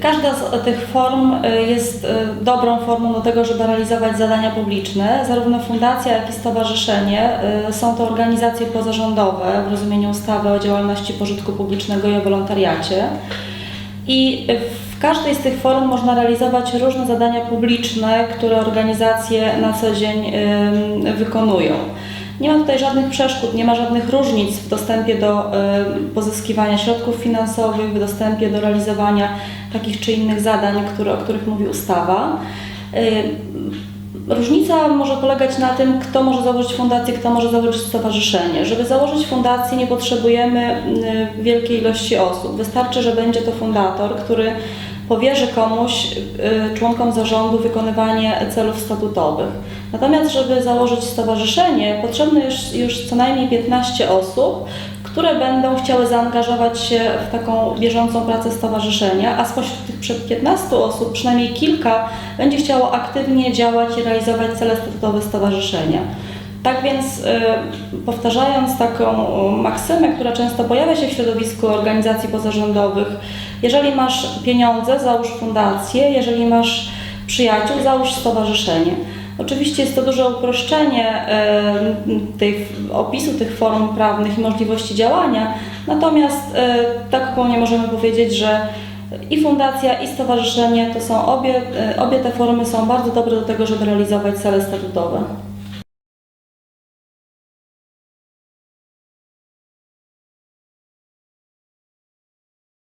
Każda z tych form y, jest y, dobrą formą do tego, żeby realizować zadania publiczne. Zarówno fundacja, jak i stowarzyszenie y, są to organizacje pozarządowe w rozumieniu ustawy o działalności pożytku publicznego i o wolontariacie. I w każdej z tych form można realizować różne zadania publiczne, które organizacje na co dzień wykonują. Nie ma tutaj żadnych przeszkód, nie ma żadnych różnic w dostępie do ym, pozyskiwania środków finansowych, w dostępie do realizowania takich czy innych zadań, które, o których mówi ustawa. Różnica może polegać na tym, kto może założyć fundację, kto może założyć stowarzyszenie. Żeby założyć fundację nie potrzebujemy y, wielkiej ilości osób. Wystarczy, że będzie to fundator, który powierzy komuś, y, członkom zarządu wykonywanie celów statutowych. Natomiast, żeby założyć stowarzyszenie, potrzebne jest już co najmniej 15 osób, które będą chciały zaangażować się w taką bieżącą pracę stowarzyszenia, a spośród tych 15 osób przynajmniej kilka będzie chciało aktywnie działać i realizować cele statutowe stowarzyszenia. Tak więc, y, powtarzając taką maksymę, która często pojawia się w środowisku organizacji pozarządowych, jeżeli masz pieniądze, załóż fundację, jeżeli masz przyjaciół, załóż stowarzyszenie. Oczywiście jest to duże uproszczenie y, tych, opisu tych form prawnych i możliwości działania, natomiast y, tak ogólnie możemy powiedzieć, że i fundacja, i stowarzyszenie to są obie, y, obie te formy są bardzo dobre do tego, żeby realizować cele statutowe.